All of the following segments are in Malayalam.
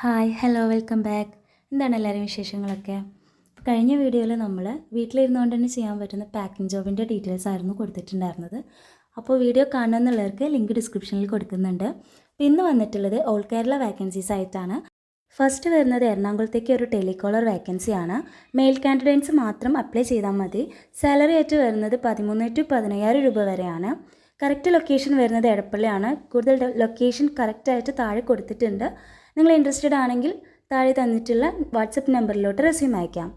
Hi hello welcome back. എന്താണ് എല്ലാവരും വിശേഷങ്ങളൊക്കെ? കഴിഞ്ഞ വീഡിയോയിൽ നമ്മൾ വീട്ടിലിരുന്നുകൊണ്ട് തന്നെ ചെയ്യാൻ പറ്റുന്ന പാക്കിംഗ് ജോബിന്റെ ഡീറ്റെയിൽസ് ആയിരുന്നു കൊടുത്തിട്ടുണ്ടായിരുന്നത്. അപ്പോൾ വീഡിയോ കാണണമെന്നുള്ളവർക്ക് ലിങ്ക് ഡിസ്ക്രിപ്ഷനിൽ കൊടുക്കുന്നുണ്ട്. ഇന്ന് വന്നിട്ടുള്ളത് ഓൾ കേരള വാക്കൻസീസ് ആയിട്ടാണ്. ഫസ്റ്റ് വരുന്നത് എറണാകുളത്തേക്ക് ഒരു ടെലികോളർ വേക്കൻസിയാണ് മെയിൽ കാൻഡിഡേറ്റ്സ് മാത്രം അപ്ലൈ ചെയ്താൽ മതി. സാലറി ആയിട്ട് വരുന്നത് പതിമൂന്ന് ടു പതിനയ്യായിരം രൂപ വരെയാണ്. കറക്റ്റ് ലൊക്കേഷൻ വരുന്നത് എടപ്പള്ളിയാണ്. കൂടുതൽ ലൊക്കേഷൻ കറക്റ്റായിട്ട് താഴെ കൊടുത്തിട്ടുണ്ട്. നിങ്ങൾ ഇൻട്രസ്റ്റഡ് ആണെങ്കിൽ താഴെ തന്നിട്ടുള്ള വാട്സപ്പ് നമ്പറിലോട്ട് റെസ്യൂം അയക്കാം.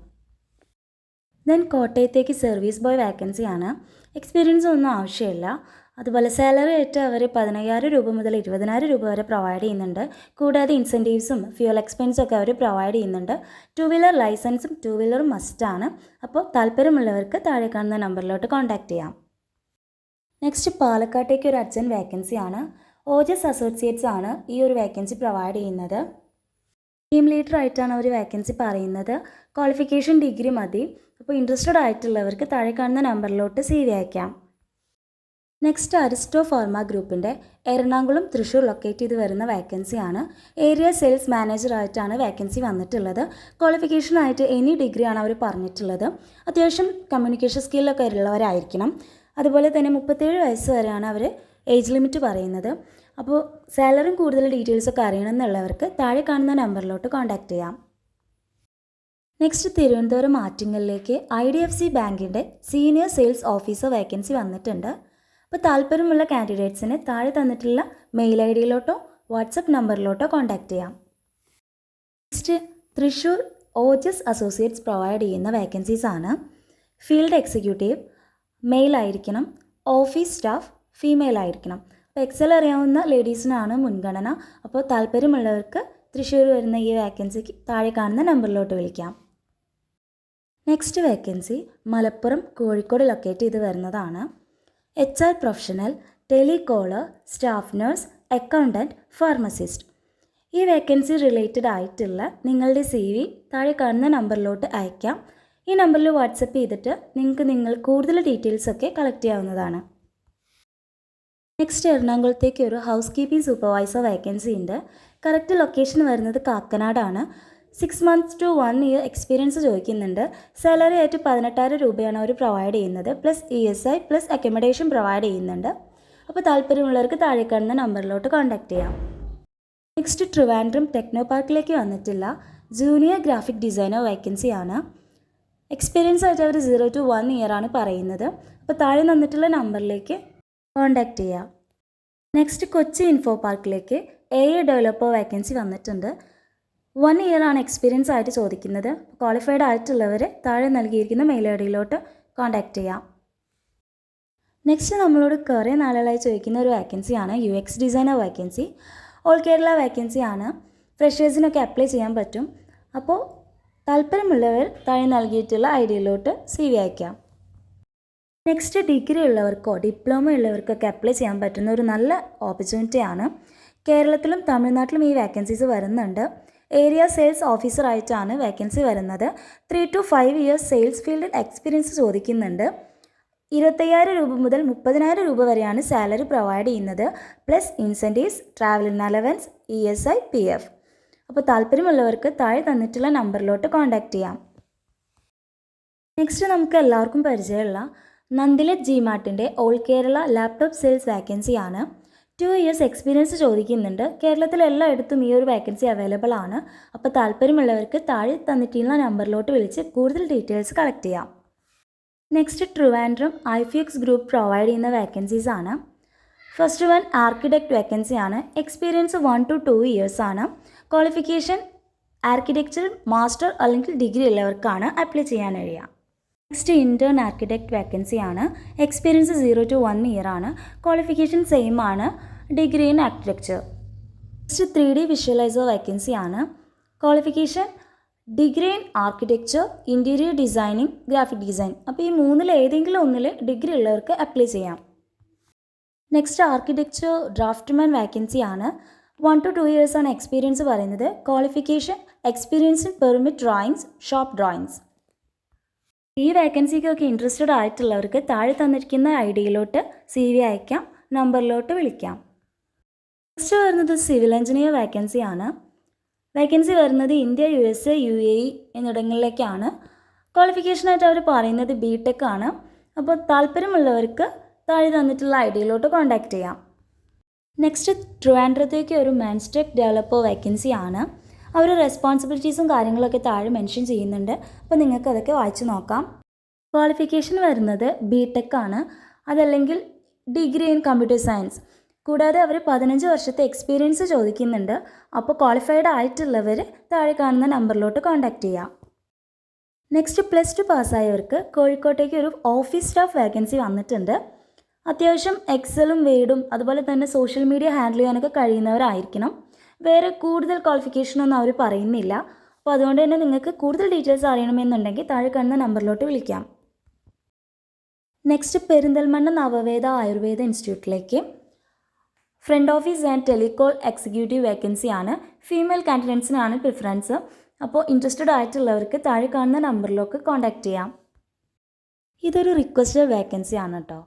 ദെൻ കോട്ടയത്തേക്ക് സർവീസ് ബോയ് വാക്കൻസി ആണ്. എക്സ്പീരിയൻസ് ഒന്നും ആവശ്യമില്ല. അതുപോലെ സാലറി ആയിട്ട് അവർ പതിനയ്യായിരം രൂപ മുതൽ ഇരുപതിനായിരം രൂപ വരെ പ്രൊവൈഡ് ചെയ്യുന്നുണ്ട്. കൂടാതെ ഇൻസെന്റീവ്സും ഫ്യൂൽ എക്സ്പെൻസും ഒക്കെ അവർ പ്രൊവൈഡ് ചെയ്യുന്നുണ്ട്. ടു വീലർ ലൈസൻസും ടു വീലറും മസ്റ്റാണ് അപ്പോൾ താല്പര്യമുള്ളവർക്ക് താഴെ കാണുന്ന നമ്പറിലോട്ട് കോൺടാക്റ്റ് ചെയ്യാം. നെക്സ്റ്റ് പാലക്കാട്ടേക്ക് ഒരു അർജന്റ് വേക്കൻസിയാണ് ഓജസ് അസോസിയേറ്റ്സ് ആണ് ഈ ഒരു വേക്കൻസി പ്രൊവൈഡ് ചെയ്യുന്നത്. ടീം ലീഡർ ആയിട്ടാണ് അവർ വേക്കൻസി പറയുന്നത്. ക്വാളിഫിക്കേഷൻ ഡിഗ്രി മതി. അപ്പോൾ ഇൻട്രസ്റ്റഡ് ആയിട്ടുള്ളവർക്ക് താഴെ കാണുന്ന നമ്പറിലോട്ട് സി വി അയക്കാം. നെക്സ്റ്റ് അരിസ്റ്റോ ഫാർമ ഗ്രൂപ്പിന്റെ എറണാകുളം തൃശ്ശൂർ ലൊക്കേറ്റ് ചെയ്ത് വരുന്ന വേക്കൻസിയാണ് ഏരിയ സെയിൽസ് മാനേജർ ആയിട്ടാണ് വേക്കൻസി വന്നിട്ടുള്ളത്. ക്വാളിഫിക്കേഷൻ ആയിട്ട് എനി ഡിഗ്രിയാണ് അവർ പറഞ്ഞിട്ടുള്ളത്. അത്യാവശ്യം കമ്മ്യൂണിക്കേഷൻ സ്കില്ലൊക്കെ ഉള്ളവരായിരിക്കണം. അതുപോലെ തന്നെ മുപ്പത്തേഴ് വയസ്സ് വരെയാണ് അവർ ഏജ് ലിമിറ്റ് പറയുന്നത്. അപ്പോൾ സാലറിയും കൂടുതൽ ഡീറ്റെയിൽസൊക്കെ അറിയണമെന്നുള്ളവർക്ക് താഴെ കാണുന്ന നമ്പറിലോട്ട് കോൺടാക്റ്റ് ചെയ്യാം. നെക്സ്റ്റ് തിരുവനന്തപുരം ആറ്റിങ്ങലിലേക്ക് ഐ ഡി എഫ് സി ബാങ്കിന്റെ സീനിയർ സെയിൽസ് ഓഫീസർ വേക്കൻസി വന്നിട്ടുണ്ട്. അപ്പോൾ താല്പര്യമുള്ള കാൻഡിഡേറ്റ്സിനെ താഴെ തന്നിട്ടുള്ള മെയിൽ ഐ ഡിയിലോട്ടോ വാട്സപ്പ് നമ്പറിലോട്ടോ കോൺടാക്റ്റ് ചെയ്യാം. Next Thrissur Ojas associates provide ചെയ്യുന്ന വേക്കൻസീസ് ആണ്. ഫീൽഡ് എക്സിക്യൂട്ടീവ് മെയിൽ ആയിരിക്കണം ഓഫീസ് സ്റ്റാഫ് ഫീമെയിൽ ആയിരിക്കണം. അപ്പോൾ എക്സൽ അറിയാവുന്ന ലേഡീസിനാണ് മുൻഗണന. അപ്പോൾ താല്പര്യമുള്ളവർക്ക് തൃശ്ശൂർ വരുന്ന ഈ വേക്കൻസിക്ക് താഴെ കാണുന്ന നമ്പറിലോട്ട് വിളിക്കാം. Next vacancy Malappuram Kozhikode locate ചെയ്ത് വരുന്നതാണ്. H R professional telecaller staff nurse accountant pharmacist ഈ വേക്കൻസി റിലേറ്റഡ് ആയിട്ടുള്ള നിങ്ങളുടെ സി വി താഴെ കാണുന്ന നമ്പറിലോട്ട് അയക്കാം. ഈ നമ്പറിൽ വാട്സപ്പ് ചെയ്തിട്ട് നിങ്ങൾക്ക് നിങ്ങൾ കൂടുതൽ ഡീറ്റെയിൽസൊക്കെ കളക്ട് ചെയ്യാവുന്നതാണ്. നെക്സ്റ്റ് എറണാകുളത്തേക്ക് ഒരു ഹൗസ് കീപ്പിംഗ് സൂപ്പർവൈസർ വേക്കൻസി ഉണ്ട്. കറക്റ്റ് ലൊക്കേഷൻ വരുന്നത് കാക്കനാടാണ്. Six months to one year experience ചോദിക്കുന്നുണ്ട്. സാലറി ആയിട്ട് പതിനെട്ടായിരം രൂപയാണ് അവർ പ്രൊവൈഡ് ചെയ്യുന്നത്. Plus E S I plus accommodation provide ചെയ്യുന്നുണ്ട്. അപ്പോൾ താല്പര്യമുള്ളവർക്ക് താഴെ കാണുന്ന നമ്പറിലോട്ട് കോൺടാക്റ്റ് ചെയ്യാം. നെക്സ്റ്റ് ട്രിവാൻഡ്രം ടെക്നോ പാർക്കിലേക്ക് വന്നിട്ടില്ല ജൂനിയർ ഗ്രാഫിക് ഡിസൈനർ വേക്കൻസിയാണ് എക്സ്പീരിയൻസ് ആയിട്ട് അവർ സീറോ ടു വൺ ഇയർ ആണ് പറയുന്നത്. അപ്പോൾ താഴെ തന്നിട്ടുള്ള നമ്പറിലേക്ക് കോൺടാക്റ്റ് ചെയ്യാം. നെക്സ്റ്റ് കൊച്ചി ഇൻഫോ പാർക്കിലേക്ക് എ എ ഡെവലപ്പർ വേക്കൻസി വന്നിട്ടുണ്ട്. വൺ ഇയർ ആണ് എക്സ്പീരിയൻസ് ആയിട്ട് ചോദിക്കുന്നത്. ക്വാളിഫൈഡ് ആയിട്ടുള്ളവർ താഴെ നൽകിയിരിക്കുന്ന മെയിൽ ഐ ഡിയിലോട്ട് കോൺടാക്റ്റ് ചെയ്യാം. നെക്സ്റ്റ് നമ്മളോട് കുറേ നാളുകളായി ചോദിക്കുന്ന ഒരു വേക്കൻസിയാണ് U X designer vacancy all Kerala വേക്കൻസിയാണ് ഫ്രഷേഴ്സിനൊക്കെ അപ്ലൈ ചെയ്യാൻ പറ്റും. അപ്പോൾ താല്പര്യമുള്ളവർ താഴെ നൽകിയിട്ടുള്ള ഐ ഡിയിലോട്ട് സി വി അയക്കാം. നെക്സ്റ്റ് ഡിഗ്രി ഉള്ളവർക്കോ ഡിപ്ലോമ ഉള്ളവർക്കൊക്കെ അപ്ലൈ ചെയ്യാൻ പറ്റുന്ന ഒരു നല്ല ഓപ്പർച്യൂണിറ്റിയാണ് കേരളത്തിലും തമിഴ്നാട്ടിലും ഈ വേക്കൻസീസ് വരുന്നുണ്ട്. ഏരിയ സെയിൽസ് ഓഫീസറായിട്ടാണ് വേക്കൻസി വരുന്നത്. Three to five years sales ഫീൽഡിൽ എക്സ്പീരിയൻസ് ചോദിക്കുന്നുണ്ട്. ഇരുപത്തയ്യായിരം രൂപ മുതൽ മുപ്പതിനായിരം രൂപ വരെയാണ് സാലറി പ്രൊവൈഡ് ചെയ്യുന്നത്. Plus incentives travel allowance E S I P F അപ്പോൾ താല്പര്യമുള്ളവർക്ക് താഴെ തന്നിട്ടുള്ള നമ്പറിലോട്ട് കോൺടാക്റ്റ് ചെയ്യാം. നെക്സ്റ്റ് നമുക്ക് എല്ലാവർക്കും പരിചയമുള്ള നന്ദിലത് ജി മാർട്ടിന്റെ ഓൾ കേരള ലാപ്ടോപ്പ് സെയിൽസ് വാക്കൻസിയാണ് ടു ഇയേഴ്സ് എക്സ്പീരിയൻസ് ചോദിക്കുന്നുണ്ട്. കേരളത്തിൽ എല്ലായിടത്തും ഈ ഒരു വാക്കൻസി അവൈലബിൾ ആണ്. അപ്പോൾ താല്പര്യമുള്ളവർക്ക് താഴെ തന്നിട്ടുള്ള നമ്പറിലോട്ട് വിളിച്ച് കൂടുതൽ ഡീറ്റെയിൽസ് കളക്ട് ചെയ്യാം. നെക്സ്റ്റ് ട്രിവാൻഡ്രം ഐ ഫി എക്സ് ഗ്രൂപ്പ് പ്രൊവൈഡ് ചെയ്യുന്ന വാക്കൻസീസ് ആണ്. ഫസ്റ്റ് വൺ ആർക്കിടെക്ട് വേക്കൻസി ആണ്. Experience one to two years ആണ്. ക്വാളിഫിക്കേഷൻ ആർക്കിടെക്ചർ മാസ്റ്റർ അല്ലെങ്കിൽ ഡിഗ്രി ഉള്ളവർക്കാണ് അപ്ലൈ ചെയ്യാൻ കഴിയുക. നെക്സ്റ്റ് ഇന്റേൺ ആർക്കിടെക്ട് വേക്കൻസി ആണ് experience zero to one year ആണ് ക്വാളിഫിക്കേഷൻ സെയിം ആണ്. Degree in architecture. Next three D visualiser vacancy ആണ് qualification degree in architecture interior designing graphic design. അപ്പോൾ ഈ മൂന്നിൽ ഏതെങ്കിലും ഒന്നിൽ ഡിഗ്രി ഉള്ളവർക്ക് അപ്ലൈ ചെയ്യാം. നെക്സ്റ്റ് ആർക്കിടെക്ചർ ഡ്രാഫ്റ്റ്മാൻ വേക്കൻസി ആണ് വൺ ടു ടു ഇയേഴ്സ് ആണ് എക്സ്പീരിയൻസ് പറയുന്നത്. Qualification experience in permit drawings shop drawings. ഈ വേക്കൻസിക്കൊക്കെ ഇൻട്രസ്റ്റഡ് ആയിട്ടുള്ളവർക്ക് താഴെ തന്നിരിക്കുന്ന ഐ ഡിയിലോട്ട് സി വി അയക്കാം നമ്പറിലോട്ട് വിളിക്കാം. നെക്സ്റ്റ് വരുന്നത് സിവിൽ എഞ്ചിനീയർ വേക്കൻസി ആണ്. വേക്കൻസി വരുന്നത് India U S U A E എന്നിടങ്ങളിലേക്കാണ്. ക്വാളിഫിക്കേഷനായിട്ട് അവർ പറയുന്നത് ബി ടെക് ആണ്. അപ്പോൾ താല്പര്യമുള്ളവർക്ക് താഴെ തന്നിട്ടുള്ള ഐ ഡിയിലോട്ട് കോൺടാക്റ്റ് ചെയ്യാം. നെക്സ്റ്റ് ട്രിവാൻഡ്രത്തേക്ക് ഒരു മാൻസ്റ്റെക് ഡെവലപ്പർ വേക്കൻസി ആണ്. അവർ റെസ്പോൺസിബിലിറ്റീസും കാര്യങ്ങളൊക്കെ താഴെ മെൻഷൻ ചെയ്യുന്നുണ്ട്. അപ്പോൾ നിങ്ങൾക്ക് അതൊക്കെ വായിച്ചു നോക്കാം. ക്വാളിഫിക്കേഷൻ വരുന്നത് ബി ആണ്. അതല്ലെങ്കിൽ ഡിഗ്രി ഇൻ കമ്പ്യൂട്ടർ സയൻസ് കൂടാതെ അവർ പതിനഞ്ച് വർഷത്തെ എക്സ്പീരിയൻസ് ചോദിക്കുന്നുണ്ട്. അപ്പോൾ ക്വാളിഫൈഡ് ആയിട്ടുള്ളവർ താഴെ കാണുന്ന നമ്പറിലോട്ട് കോൺടാക്റ്റ് ചെയ്യാം. നെക്സ്റ്റ് പ്ലസ് ടു പാസ്സായവർക്ക് കോഴിക്കോട്ടേക്ക് ഒരു ഓഫീസ് സ്റ്റാഫ് വേക്കൻസി വന്നിട്ടുണ്ട്. അത്യാവശ്യം എക്സലും വേഡും അതുപോലെ തന്നെ സോഷ്യൽ മീഡിയ ഹാൻഡിൽ ചെയ്യാനൊക്കെ കഴിയുന്നവരായിരിക്കണം. വേറെ കൂടുതൽ ക്വാളിഫിക്കേഷനൊന്നും അവർ പറയുന്നില്ല. അപ്പോൾ അതുകൊണ്ട് തന്നെ നിങ്ങൾക്ക് കൂടുതൽ ഡീറ്റെയിൽസ് അറിയണമെന്നുണ്ടെങ്കിൽ താഴെ കാണുന്ന നമ്പറിലോട്ട് വിളിക്കാം. Next Perinthalmanna Navaveda Ayurveda ഇൻസ്റ്റിറ്റ്യൂട്ടിലേക്ക് front office and telecall executive vacancy ആണ്. ഫീമെയിൽ കാൻഡിഡേറ്റ്സിനാണ് പ്രിഫറൻസ് അപ്പോൾ ഇൻട്രസ്റ്റഡ് ആയിട്ടുള്ളവർക്ക് താഴെ കാണുന്ന നമ്പറിലേക്ക് കോൺടാക്റ്റ് ചെയ്യാം. ഇതൊരു റിക്വസ്റ്റഡ് വേക്കൻസി ആണ് കേട്ടോ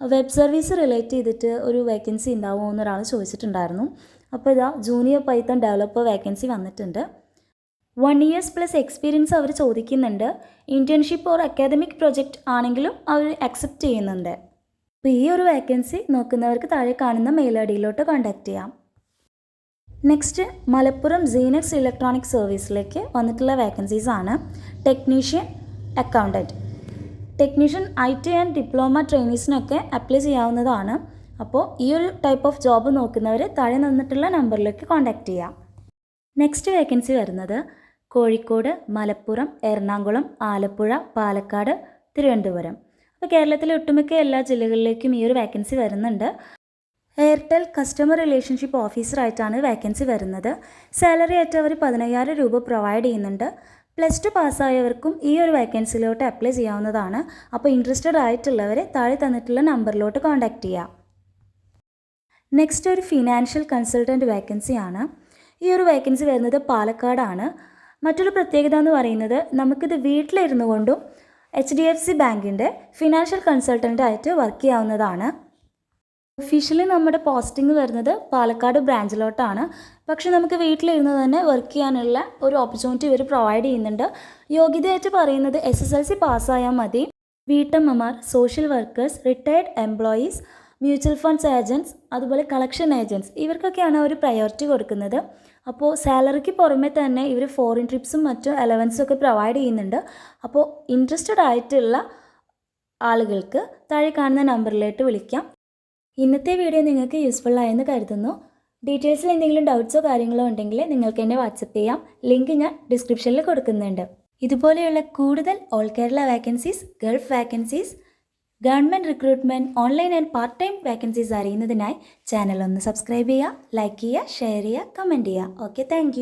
വെബ് സർവീസ് റിലേറ്റ് ചെയ്തിട്ട് ഒരു വേക്കൻസി ഉണ്ടാവുമോ എന്നൊരാൾ ചോദിച്ചിട്ടുണ്ടായിരുന്നു. അപ്പോൾ ഇതാ ജൂനിയർ പൈത്തൺ ഡെവലപ്പർ വേക്കൻസി വന്നിട്ടുണ്ട്. വൺ ഇയേഴ്സ് പ്ലസ് എക്സ്പീരിയൻസ് അവർ ചോദിക്കുന്നുണ്ട്. ഇന്റേൺഷിപ്പ് ഓർ അക്കാദമിക് പ്രൊജക്റ്റ് ആണെങ്കിലും അവർ അക്സെപ്റ്റ് ചെയ്യുന്നുണ്ട്. അപ്പോൾ ഈ ഒരു വേക്കൻസി നോക്കുന്നവർക്ക് താഴെ കാണുന്ന മെയിൽ ഐ ഡിയിലോട്ട് കോൺടാക്റ്റ് ചെയ്യാം. നെക്സ്റ്റ് മലപ്പുറം സീനക്സ് ഇലക്ട്രോണിക് സർവീസിലേക്ക് വന്നിട്ടുള്ള വേക്കൻസീസ് ആണ്. Technician accountant technician I T and diploma ട്രെയിനീസിനൊക്കെ apply ചെയ്യാവുന്നതാണ്. അപ്പോൾ ഈ ഒരു ടൈപ്പ് ഓഫ് ജോബ് നോക്കുന്നവർ താഴെ നിന്നിട്ടുള്ള നമ്പറിലേക്ക് കോൺടാക്റ്റ് ചെയ്യാം. നെക്സ്റ്റ് വേക്കൻസി വരുന്നത് കോഴിക്കോട് മലപ്പുറം എറണാകുളം ആലപ്പുഴ പാലക്കാട് തിരുവനന്തപുരം. അപ്പോൾ കേരളത്തിലെ ഒട്ടുമിക്ക എല്ലാ ജില്ലകളിലേക്കും ഈ ഒരു വേക്കൻസി വരുന്നുണ്ട്. എയർടെൽ കസ്റ്റമർ റിലേഷൻഷിപ്പ് ഓഫീസറായിട്ടാണ് വേക്കൻസി വരുന്നത്. സാലറി ആയിട്ട് അവർ പതിനയ്യായിരം രൂപ പ്രൊവൈഡ് ചെയ്യുന്നുണ്ട്. പ്ലസ് ടു പാസ്സായവർക്കും ഈ ഒരു വേക്കൻസിയിലോട്ട് അപ്ലൈ ചെയ്യാവുന്നതാണ്. അപ്പോൾ ഇൻട്രസ്റ്റഡ് ആയിട്ടുള്ളവരെ താഴെ തന്നിട്ടുള്ള നമ്പറിലോട്ട് കോൺടാക്റ്റ് ചെയ്യാം. നെക്സ്റ്റ് ഒരു ഫിനാൻഷ്യൽ കൺസൾട്ടന്റ് വേക്കൻസിയാണ് ഈ ഒരു വേക്കൻസി വരുന്നത് പാലക്കാടാണ്. മറ്റൊരു പ്രത്യേകത എന്ന് പറയുന്നത് നമുക്കിത് വീട്ടിലിരുന്നു കൊണ്ടും എച്ച് ഡി എഫ് സി ബാങ്കിന്റെ ഫിനാൻഷ്യൽ കൺസൾട്ടന്റ് ആയിട്ട് വർക്ക് ചെയ്യാവുന്നതാണ്. ഒഫീഷ്യലി നമ്മുടെ പോസ്റ്റിംഗ് വരുന്നത് പാലക്കാട് ബ്രാഞ്ചിലോട്ടാണ് പക്ഷെ നമുക്ക് വീട്ടിലിരുന്ന് തന്നെ വർക്ക് ചെയ്യാനുള്ള ഒരു ഓപ്പർച്യൂണിറ്റി ഇവർ പ്രൊവൈഡ് ചെയ്യുന്നുണ്ട്. യോഗ്യതയായിട്ട് പറയുന്നത് എസ് എസ് എൽ സി പാസ്സായാൽ മതി. വീട്ടമ്മമാർ social workers retired employees mutual funds agents അതുപോലെ കളക്ഷൻ ഏജന്റ്സ് ഇവർക്കൊക്കെയാണ് അവർ പ്രയോറിറ്റി കൊടുക്കുന്നത്. അപ്പോൾ സാലറിക്ക് പുറമെ തന്നെ ഇവർ ഫോറിൻ ട്രിപ്സും മറ്റും അലവൻസും ഒക്കെ പ്രൊവൈഡ് ചെയ്യുന്നുണ്ട്. അപ്പോൾ ഇൻട്രസ്റ്റഡ് ആയിട്ടുള്ള ആളുകൾക്ക് താഴെ കാണുന്ന നമ്പറിലേക്ക് വിളിക്കാം. ഇന്നത്തെ വീഡിയോ നിങ്ങൾക്ക് യൂസ്ഫുൾ ആയെന്ന് കരുതുന്നു. ഡീറ്റെയിൽസിൽ എന്തെങ്കിലും ഡൗട്ട്സോ കാര്യങ്ങളോ ഉണ്ടെങ്കിൽ നിങ്ങൾക്ക് എന്നെ വാട്സപ്പ് ചെയ്യാം. ലിങ്ക് ഞാൻ ഡിസ്ക്രിപ്ഷനിൽ കൊടുക്കുന്നുണ്ട്. ഇതുപോലെയുള്ള കൂടുതൽ all Kerala vacancies Gulf vacancies government recruitment online and part time vacancies അറിയുന്നതിനായി ചാനൽ ഒന്ന് സബ്സ്ക്രൈബ് ചെയ്യുക ലൈക്ക് ചെയ്യുക ഷെയർ ചെയ്യുക കമന്റ് ചെയ്യുക. Okay thank